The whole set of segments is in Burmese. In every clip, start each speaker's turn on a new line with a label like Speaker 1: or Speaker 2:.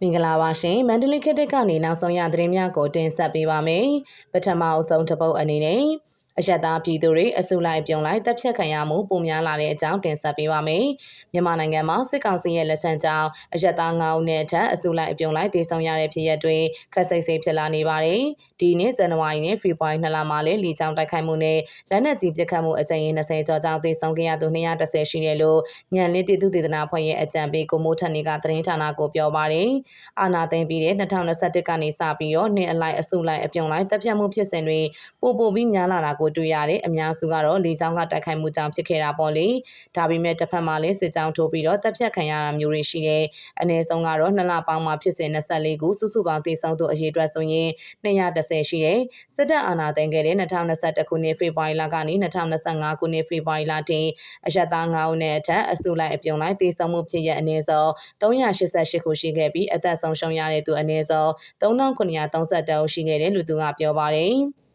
Speaker 1: မင်္ဂလာပါရှင်မန္တလေးခေတ်သစ်ကနေနောက်ဆုံးရသတင်းများကိုတင်ဆက်ပေးပါမယ်ပထမအဆုံးတစ်ပုတ်အနေနဲ့ အယက်သားပြည်သူတွေအစုလိုက်ပြုံလိုက်တပ်ဖြတ်ခံရမှုပုံများလာတဲ့အကြောင်းတင်ဆက်ပေးပါမယ်။မြန်မာနိုင်ငံမှာစစ်ကောင်စီရဲ့လက်ချက်ကြောင့်အယက်သား9ဦးနဲ့အထက်အစုလိုက်ပြုံလိုက်ဒေဆုံးရတဲ့ဖြစ်ရပ်တွေခက်စိတ်စိတ်ဖြစ်လာနေပါတယ်။ဒီနေ့ဇန်နဝါရီနဲ့ဖေဖော်ဝါရီလမှာလည်းလီချောင်းတိုက်ခိုက်မှုနဲ့လက်နက်ကြီးပစ်ခတ်မှုအကြိမ်20ကျော်ကြောင့်ဒေဆုံးခဲ့ရသူ230ရှိတယ်လို့ညံလင်းတည်သူတည်တနာဖွဲ့ရဲ့အကြံပေးကိုမိုးထက်နေကသတင်းဌာနကိုပြောပါတယ်။အာနာသိမ့်ပြီးတဲ့2021ကနေစပြီးတော့နှစ်အလိုက်အစုလိုက်အပြုံလိုက်တပ်ဖြတ်မှုဖြစ်စဉ်တွေပိုပိုပြီးများလာတာကိုတွေ့ရတယ်အများစုကတော့လေကြောင်းကတိုက်ခိုက်မှုကြောင့်ဖြစ်ခဲ့တာပေါ့လေဒါပေမဲ့တစ်ဖက်မှာလည်းစစ်ကြောင်းထိုးပြီးတော့တပ်ဖြတ်ခံရတာမျိုးတွေရှိတယ်အနည်းဆုံးကတော့နှစ်လပေါင်းမှာဖြစ်စဉ်24ခုစုစုပေါင်းတည်ဆုံသူအရေအတွက်ဆိုရင်230ရှိတယ်စစ်တပ်အာဏာသိမ်းခဲ့တဲ့2021ခုနှစ်ဖေဖော်ဝါရီလကနေ2025ခုနှစ်ဖေဖော်ဝါရီလထိအရတား9ဦးနဲ့အထက်အစုလိုက်အပြုံလိုက်တည်ဆုံမှုဖြစ်ရအနည်းဆုံး388ခုရှိခဲ့ပြီးအသက်ဆုံးရှုံးရတဲ့သူအနည်းဆုံး3932ဦးရှိခဲ့တယ်လို့သူကပြောပါတယ်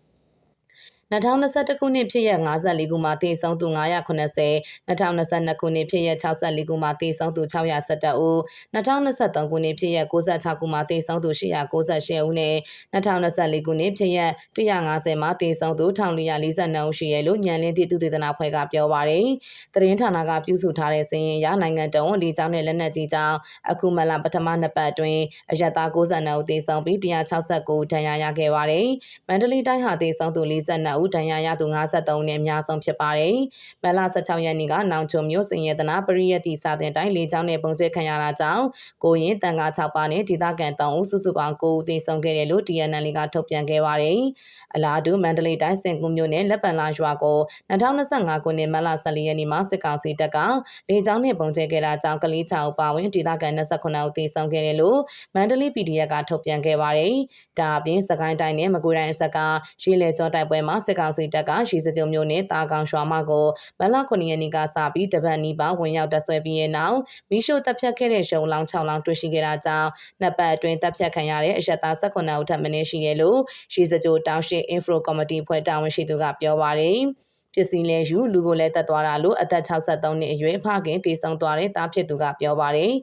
Speaker 1: 2021ခုနှစ်ဖြစ်ရ54ခုမှာတည်ဆုံသူ990 2022ခုနှစ်ဖြစ်ရ64ခုမှာတည်ဆုံသူ612ဦး2023ခုနှစ်ဖြစ်ရ96ခုမှာတည်ဆုံသူ898ဦးနဲ့2024ခုနှစ်ဖြစ်ရ150မှာတည်ဆုံသူ1442ဦးရှိရလို့ညံလင်းသည့်သူတေသနာဖွဲ့ကပြောပါရယ်သတင်းဌာနကပြုစုထားတဲ့စည်ရင်ရနိုင်ငံတုံးလီကျောင်းနဲ့လက်နက်ကြီးကျောင်းအခုမလပထမနှစ်ပတ်အတွင်းအရတာ92ဦးတည်ဆုံပြီး169ဦးဒဏ်ရာရခဲ့ပါတယ်မန္တလေးတိုင်းဟာတည်ဆုံသူ42ဦးဒဏ်ရာရသူ53နဲ့အများဆုံးဖြစ်ပါတယ်။မလ16ရက်နေ့ကနောင်ချုံမြို့စင်ရတနာပရိယတိစာတင်တိုင်းလေးချောင်းနဲ့ပုံကျဲခံရတာကြောင့်ကိုရင်တန်ကား6ပါးနဲ့ဒေသခံ3ဦးစုစုပေါင်း9ဦးသေဆုံးခဲ့တယ်လို့ TNL ကထုတ်ပြန်ခဲ့ပါတယ်။အလားတူမန္တလေးတိုင်းစင်ကူးမြို့နယ်လက်ပံလာရွာကို2025ခုနှစ်မလ14ရက်နေ့မှာစစ်ကောင်စီတပ်ကလေကြောင်းနဲ့ပုံကျဲခဲ့တာကြောင့်ကလေး6ဦးပါဝင်ဒေသခံ29ဦးသေဆုံးခဲ့တယ်လို့မန္တလေး PDF ကထုတ်ပြန်ခဲ့ပါတယ်။ဒါအပြင်စကိုင်းတိုင်းနဲ့မကွေးတိုင်းအဆက်ကရှေးလေကျော်တိုက်ပွဲမှာစစ်ကောင်စီတပ်ကရှီစကြုံမျိုးနဲ့တာကောင်ရွာမကိုမလ9ရက်နေ့ကစပြီးတပတ်နီးပါဝင်ရောက်တပ်ဆွဲပြီးရဲ့နောက်မိရှို့တပ်ဖြတ်ခဲ့တဲ့ရုံလောင်း6လောင်းတွေ့ရှိခဲ့တာကြောင့်နှစ်ပတ်အတွင်းတပ်ဖြတ်ခံရတဲ့အရက်သား18ဦးထပ်မင်းရှိတယ်လို့ရှီစကြိုတောင်ရှိ Info Committee ဖွဲ့တာဝန်ရှိသူကပြောပါတယ်။ ပစ္စည်းလဲယူလူကိုလည်းတက်သွားတာလို့အသက်63နှစ်အရွယ်ဖခင်တည်ဆုံသွားတဲ့တားဖြစ်သူကပြောပါတယ်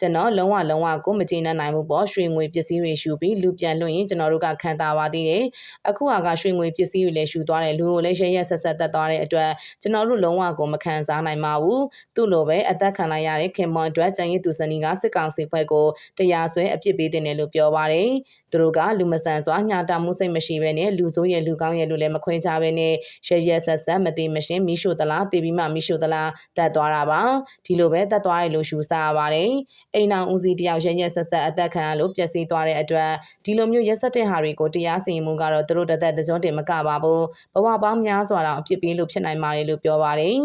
Speaker 1: ကျွန်တော်လုံးဝလုံးဝကိုမကျေနပ်နိုင်ဘူးပေါ့ရွှေငွေပစ္စည်းတွေယူပြီးလူပြန်လွှင့်ရင်ကျွန်တော်တို့ကခံတာပါသေးတယ်အခုဟာကရွှေငွေပစ္စည်းတွေလည်းယူသွားတယ်လူကိုလည်းရရက်ဆက်ဆက်တက်သွားတဲ့အတွက်ကျွန်တော်တို့လုံးဝကိုမခံစားနိုင်ပါဘူးသူ့လိုပဲအသက်ခံလိုက်ရတဲ့ခင်မွန်အတွက်ကျန်ရည်သူစနီကစစ်ကောင်စီဖွဲ့ကိုတရားစွဲအပြစ်ပေးတယ်လို့ပြောပါတယ်သူတို့ကလူမဆန်စွာညာတာမှုစိတ်မရှိဘဲနဲ့လူဆိုးရဲ့လူကောင်းရဲ့လူလည်းမခွင့်ကြဘဲနဲ့ရရက်ဆက်ဆက်မသိမရှင်မိရှို့သလားတည်ပြီးမှမိရှို့သလားတတ်သွားတာပါဒီလိုပဲတတ်သွားရလို့ယူဆရပါတယ်အိမ်အောင်ဦးစီးတယောက်ရရက်ဆက်ဆက်အသက်ခံရလို့ပျက်စီးသွားတဲ့အတွက်ဒီလိုမျိုးရက်ဆက်တဲ့ဟာတွေကိုတရားစီရင်မှုကတော့သူတို့တသက်တကြွတင်မကပါဘူးဘဝပေါင်းများစွာတော့အဖြစ်ပေးလို့ဖြစ်နိုင်ပါတယ်လို့ပြောပါတယ်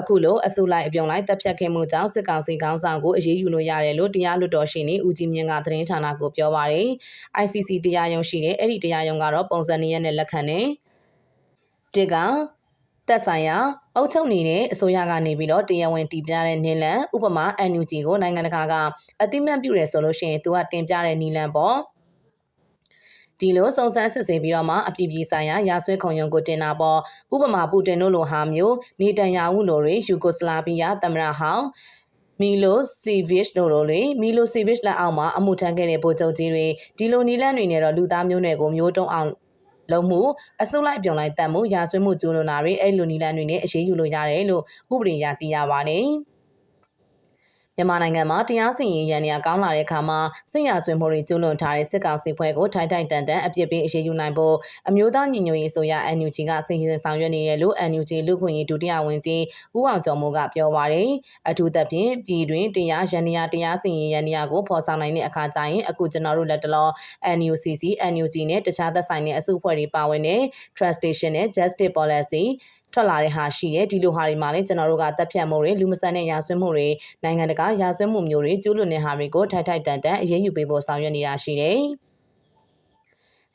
Speaker 1: အခုလိုအစုလိုက်အပြုံလိုက်တပ်ဖြတ်ခဲ့မှုကြောင့်စစ်ကောင်စီခေါင်းဆောင်ကိုအရေးယူလို့ရတယ်လို့တရားလွှတ်တော်ရှင်နေဦးကြီးမြင့်ကသတင်းဌာနကိုပြောပါရယ် ICC တရားရုံးရှိတဲ့အဲ့ဒီတရားရုံးကတော့ပုံစံနည်းနဲ့လက်ခံတယ် တစ်ကသက်ဆိုင်ရာအုပ်ချုပ်နေတဲ့အစိုးရကနေပြီးတော့တရားဝင်တည်ပြတဲ့နည်းလမ်းဥပမာ NUG ကိုနိုင်ငံတကာကအတိမတ်ပြုတယ်ဆိုလို့ရှိရင်သူကတင်ပြတဲ့နည်းလမ်းပေါ့ဒီလိုစုံစမ်းစစ်ဆေးပြီးတော့မှအပြည်ပြည်ဆိုင်ရာရာဆွဲခုံရုံးကိုတင်တာပေါ့ဥပမာပူတင်တို့လိုဟာမျိုးနေတန်ယာဟုလိုတွေယူဂိုစလာဗီးယားသမ္မတဟောင်းမီလိုစီဗစ်တို့လိုတွေမီလိုစီဗစ်လက်အောက်မှာအမှုထမ်းခဲ့တဲ့ဗိုလ်ချုပ်ကြီးတွေဒီလိုနီလန်းတွေနဲ့တော့လူသားမျိုးနွယ်ကိုမျိုးတုံးအောင် လုံးမှုအစုလိုက်ပြုံလိုက်တတ်မှုရာဆွေးမှုကျူးလွန်တာတွေအဲ့လိုနီလန်တွေနဲ့အရေးယူလို့ရတယ်လို့ဥပဒေအရသိရပါတယ်။ မြန်မာနိုင်ငံမှာတရားစီရင်ရန်နေရာကောင်းလာတဲ့အခါမှာစစ်ရာဆွေးမှုတွေကျူးလွန်ထားတဲ့စစ်ကောင်စီဖွဲ့ကိုထိုင်ထိုင်တန်တန်အပြစ်ပေးအရေးယူနိုင်ဖို့အမျိုးသားညီညွတ်ရေးဆိုရ NUG ကစီစဉ်ဆောင်ရွက်နေရလို့ NUG လူခွင့်ရေးဒုတိယဝန်ကြီးဦးအောင်ကျော်မိုးကပြောပါရယ်အထူးသဖြင့်ပြည်တွင်တရားရန်နေရာတရားစီရင်ရန်နေရာကိုဖော်ဆောင်နိုင်တဲ့အခါကျရင်အခုကျွန်တော်တို့လက်တလော NUCC NUG နဲ့တခြားသက်ဆိုင်တဲ့အစုအဖွဲ့တွေပါဝင်တဲ့ Translation နဲ့ Justice Policy ထွက်လာတဲ့ဟာရှိတယ်ဒီလိုဟာတွေမှာလည်းကျွန်တော်တို့ကတပ်ဖြတ်မှုတွေလူမဆန်တဲ့ရာဇဝတ်မှုတွေနိုင်ငံတကာရာဇဝတ်မှုမျိုးတွေကျူးလွန်တဲ့ဟာတွေကိုထိုက်ထိုက်တန်တန်အရေးယူပေးဖို့ဆောင်ရွက်နေတာရှိတယ်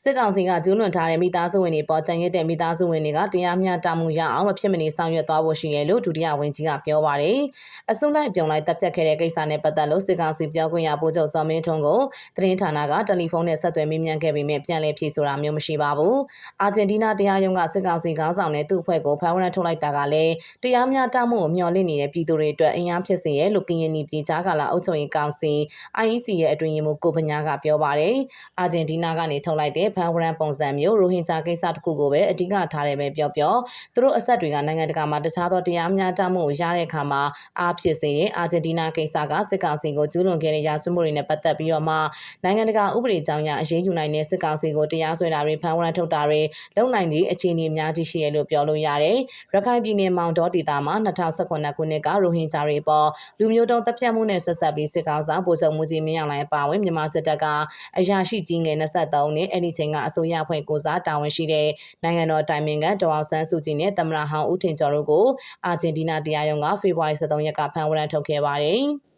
Speaker 1: စစ်ကောင်စီကကျူးလွန်ထားတဲ့မိသားစုဝင်တွေပေါ်တန်ရတဲ့မိသားစုဝင်တွေကတရားမျှတမှုရအောင်မဖြစ်မနေဆောင်ရွက်သွားဖို့ရှိတယ်လို့ဒုတိယဝန်ကြီးကပြောပါတယ်။အစုလိုက်ပြုံလိုက်တပ်ဖြတ်ခဲ့တဲ့ကိစ္စနဲ့ပတ်သက်လို့စစ်ကောင်စီပြောခွင့်ရပို့ချုပ်စောမင်းထွန်းကိုသတင်းဌာနကတယ်လီဖုန်းနဲ့ဆက်သွယ်မေးမြန်းခဲ့ပေမဲ့ပြန်လည်ဖြေဆိုတာမျိုးမရှိပါဘူး။အာဂျင်တီးနားတရားရုံးကစစ်ကောင်စီခေါင်းဆောင်နဲ့သူ့အဖွဲ့ကိုဖမ်းဝရမ်းထုတ်လိုက်တာကလည်းတရားမျှတမှုကိုမျှော်လင့်နေတဲ့ပြည်သူတွေအတွက်အင်အားဖြစ်စေရဲ့လို့ကရင်ပြည်ကြားကာလအုပ်ချုပ်ရေးကောင်စီ IEC ရဲ့အတွင်ရင်မှုကိုပညာကပြောပါတယ်။အာဂျင်တီးနားကနေထုတ်လိုက်တဲ့ဖမ်းဝရမ်းပုံစံမျိုးရိုဟင်ဂျာကိစ္စတစ်ခုကိုပဲအဓိကထားတယ်ပဲပြောပြောသူတို့အဆက်တွေကနိုင်ငံတကာမှာတခြားသောတရားမျှတမှုကိုရတဲ့အခါမှာအားဖြစ်စေတဲ့အာဂျင်တီးနားကိစ္စကစစ်ကောင်စီကိုကျူးလွန်ခဲ့တဲ့ရာဇဝတ်မှုတွေနဲ့ပတ်သက်ပြီးတော့မှနိုင်ငံတကာဥပဒေကြောင်းအရအရေးယူနိုင်တဲ့စစ်ကောင်စီကိုတရားစွဲတာတွေဖမ်းဝရမ်းထုတ်တာတွေလုပ်နိုင်သည့်အခြေအနေများကြီးရှိတယ်လို့ပြောလို့ရတယ်။ရခိုင်ပြည်နယ်မောင်တော်ဒေသမှာ2019ခုနှစ်ကရိုဟင်ဂျာတွေပေါ်လူမျိုးတုံးတပ်ဖြတ်မှုနဲ့ဆက်ဆက်ပြီးစစ်ကောင်ဆောင်ဗိုလ်ချုပ်မှုကြီးမင်းအောင်လှိုင်အပါအဝင်မြန်မာစစ်တပ်ကအရာရှိကြီးငယ်23နှစ်အဲ့ဒီချိန်ကအစိုးရဖွဲ့ကိုစားတာဝန်ရှိတဲ့နိုင်ငံတော်တိုင်ပင်ခံဒေါအောင်ဆန်းစုကြည်နဲ့သမ္မတဟောင်းဦးထင်ကျော်တို့ကိုအာဂျင်တီးနားတရားရုံးကဖေဖော်ဝါရီ23ရက်ကဖမ်းဝရမ်းထုတ်ခဲ့ပါတယ်။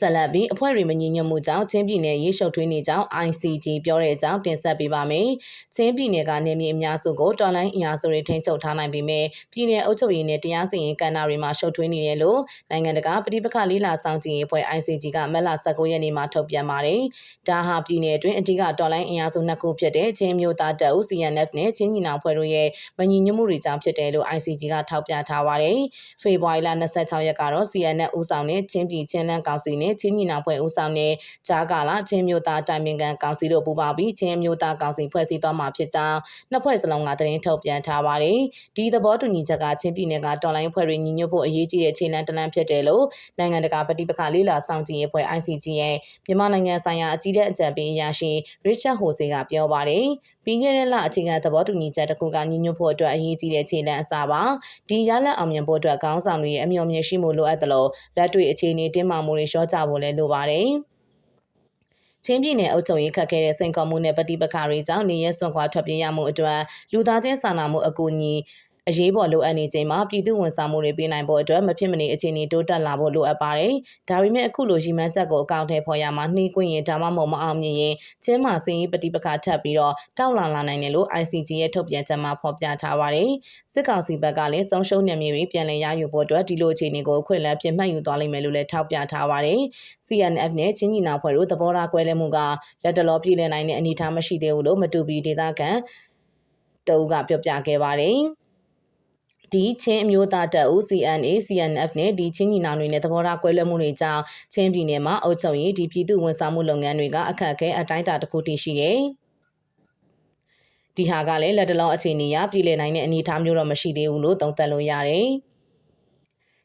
Speaker 1: ဆက်လက်ပြီးအဖွဲ့တွေမညီညွတ်မှုကြောင့်ချင်းပြည်နယ်ရေရှုပ်ထွေးနေကြောင်း ICG ပြောတဲ့အကြောင်းတင်ဆက်ပေးပါမယ်။ချင်းပြည်နယ်ကနေမြေအများစုကိုတော်လိုင်းအင်အားစုတွေထိန်းချုပ်ထားနိုင်ပေမဲ့ပြည်နယ်အုပ်ချုပ်ရေးနဲ့တရားစီရင်ကဏ္ဍတွေမှာရှုပ်ထွေးနေတယ်လို့နိုင်ငံတကာပဋိပက္ခလေးလာဆောင်ကြည့်ရေးအဖွဲ့ ICG ကမက်လာ19ရက်နေ့မှာထုတ်ပြန်ပါတယ်။ဒါဟာပြည်နယ်အတွင်းအဓိကတော်လိုင်းအင်အားစုနှစ်ခုဖြစ်တဲ့ချင်းမျိုးသားတပ်ဦး CNF နဲ့ချင်းညီနောင်ဖွဲ့တို့ရဲ့မညီညွတ်မှုတွေကြောင့်ဖြစ်တယ်လို့ ICG ကထောက်ပြထားပါတယ်။ဖေဖော်ဝါရီလ26ရက်ကတော့ CNF ဦးဆောင်တဲ့ချင်းပြည်ချင်းလန်းကောင်စီနဲ့ချင်းညီနောင်ဖွဲ့ဦးဆောင်တဲ့ဂျာကာလာချင်းမျိုးသားတိုင်ပင်ခံကောင်စီတို့ပူးပေါင်းပြီးချင်းမျိုးသားကောင်စီဖွဲ့စည်းသွားမှာဖြစ်ကြောင်းနှစ်ဖွဲ့စလုံးကသတင်းထုတ်ပြန်ထားပါတယ်။ဒီသဘောတူညီချက်ကချင်းပြည်နယ်ကတော်လိုင်းဖွဲ့တွေညီညွတ်ဖို့အရေးကြီးတဲ့ခြေလှမ်းတလမ်းဖြစ်တယ်လို့နိုင်ငံတကာပဋိပက္ခလေးလာဆောင်ကြည့်ရေးဖွဲ့ ICG ရဲ့မြန်မာနိုင်ငံဆိုင်ရာအကြီးတဲ့အကြံပေးအရာရှိ Richard Hose ကပြောပါတယ်။ပြီးခဲ့တဲ့လအခြေခံသဘောတူညီချက်တစ်ခုကညီညွတ်ဖို့အတွက်အရေးကြီးတဲ့ခြေလှမ်းအစပါ။ဒီရလဒ်အောင်မြင်ဖို့အတွက်ခေါင်းဆောင်တွေရဲ့အမျှော်မြင်ရှိမှုလိုအပ်တယ်လို့လက်တွေ့အခြေအနေတင်းမာမှုတွေလျှော့ချဖို့လည်းလိုပါတယ်။ချင်းပြည်နယ်အုပ်ချုပ်ရေးခက်ခဲတဲ့စိန်ခေါ်မှုနဲ့ပဋိပက္ခတွေကြောင့်နေရဲစွန့်ခွာထွက်ပြေးရမှုအတွက်လူသားချင်းစာနာမှုအကူအညီ အရေးပေါ်လိုအပ်နေချိန်မှာပြည်သူဝန်ဆောင်မှုတွေပေးနိုင်ဖို့အတွက်မဖြစ်မနေအခြေအနေတိုးတက်လာဖို့လိုအပ်ပါတယ်။ဒါပေမဲ့အခုလိုရည်မှန်းချက်ကိုအကောင့်ထဲပေါ်ရမှာနှီးကွင်းရင်ဒါမှမဟုတ်မအောင်မြင်ရင်ချင်းမာစင်ရေးပဋိပက္ခထပ်ပြီးတော့တောက်လာလာနိုင်တယ်လို့ ICG ရဲ့ထုတ်ပြန်ချက်မှာဖော်ပြထားပါတယ်။စစ်ကောင်စီဘက်ကလည်းဆုံးရှုံးနေမြေတွေပြန်လည်ရယူဖို့အတွက်ဒီလိုအခြေအနေကိုအခွင့်အလမ်းပြင်မှတ်ယူသွားလိမ့်မယ်လို့လည်းထောက်ပြထားပါတယ်။ CNF နဲ့ချင်းညီနောင်ဖွဲ့တို့သဘောထားကွဲလွဲမှုကလက်တလောပြည်လည်နိုင်တဲ့အနေအထားမရှိသေးဘူးလို့မတူပီဒေသခံတအူးကပြောပြခဲ့ပါတယ်။ ဒီချင်းအမျိုးသားတပ်ဦး CNA CNF နဲ့ဒီချင်းညီနောင်တွေနဲ့သဘောထားကွဲလွဲမှုတွေကြောင့်ချင်းပြည်နယ်မှာအုပ်ချုပ်ရေးဒီပြည်သူဝန်ဆောင်မှုလုပ်ငန်းတွေကအခက်အခဲအတိုင်းအတာတစ်ခုတည်ရှိတယ်။ဒီဟာကလည်းလက်တလုံးအခြေအနေအရပြည်လည်နိုင်တဲ့အနေအထားမျိုးတော့မရှိသေးဘူးလို့သုံးသပ်လို့ရတယ်။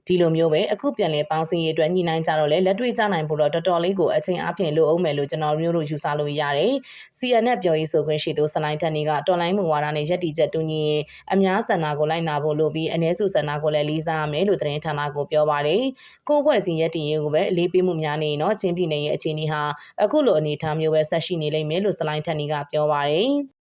Speaker 1: ဒီလိုမျိုးပဲအခုပြန်လဲပေါင်းစည်းရေးအတွက်ညှိနှိုင်းကြတော့လဲလက်တွေ့ကြနိုင်ဖို့တော့တော်တော်လေးကိုအချိန်အပြင်လိုအောင်မယ်လို့ကျွန်တော်မျိုးတို့ယူဆလို့ရတယ်။ CNN ပြောရေးဆိုခွင့်ရှိသူစလိုင်းထက်နေကတော်လိုင်းမူဝါဒနဲ့ယက်တီချက်တူညီရင်အများဆန္ဒကိုလိုက်နာဖို့လိုပြီးအ ਨੇ စုဆန္ဒကိုလည်းလေးစားရမယ်လို့သတင်းဌာနကိုပြောပါတယ်။ကိုအဖွဲ့အစည်းယက်တီရေးကိုပဲအလေးပေးမှုများနေရင်တော့ချင်းပြည်နယ်ရဲ့အခြေအနေဟာအခုလိုအနေအထားမျိုးပဲဆက်ရှိနေလိမ့်မယ်လို့စလိုင်းထက်နေကပြောပါတယ်။